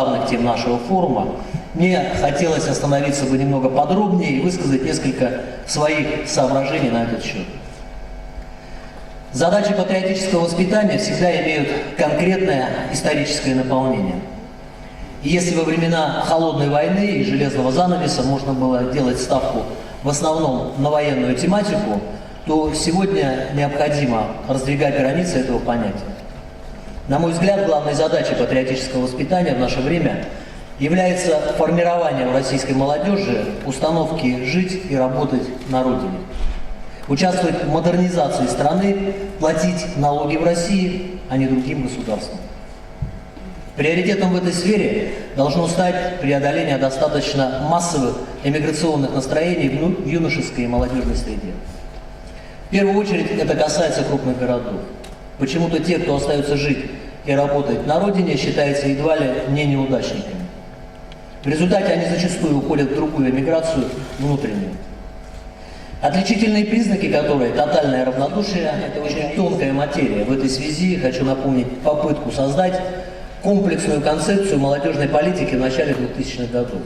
главных тем нашего форума, мне хотелось остановиться бы немного подробнее и высказать несколько своих соображений на этот счет. Задачи патриотического воспитания всегда имеют конкретное историческое наполнение. И если во времена холодной войны и железного занавеса можно было делать ставку в основном на военную тематику, то сегодня необходимо раздвигать границы этого понятия. На мой взгляд, главной задачей патриотического воспитания в наше время является формирование в российской молодежи установки жить и работать на родине. Участвовать в модернизации страны, платить налоги в России, а не другим государствам. Приоритетом в этой сфере должно стать преодоление достаточно массовых эмиграционных настроений в юношеской и молодежной среде. В первую очередь это касается крупных городов. Почему-то те, кто остается жить и работать на родине, считаются едва ли не неудачниками. В результате они зачастую уходят в другую эмиграцию внутреннюю. Отличительные признаки которой тотальное равнодушие – это очень тонкая материя. В этой связи хочу напомнить попытку создать комплексную концепцию молодежной политики в начале 2000-х годов.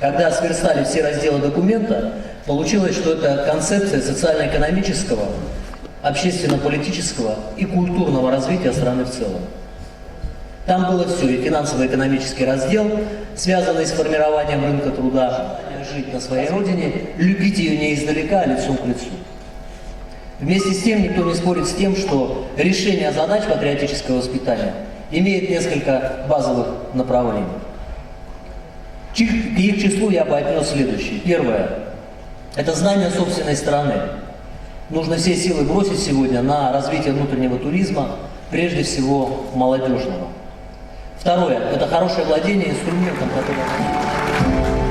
Когда сверстали все разделы документа, получилось, что это концепция социально-экономического, общественно-политического и культурного развития страны в целом. Там было все, и финансово-экономический раздел, связанный с формированием рынка труда, жить на своей родине, любить ее не издалека, а лицом к лицу. Вместе с тем никто не спорит с тем, что решение задач патриотического воспитания имеет несколько базовых направлений. К их числу я бы отнес следующее. Первое – это знание собственной страны. Нужно все силы бросить сегодня на развитие внутреннего туризма, прежде всего молодежного. Второе – это хорошее владение инструментом, который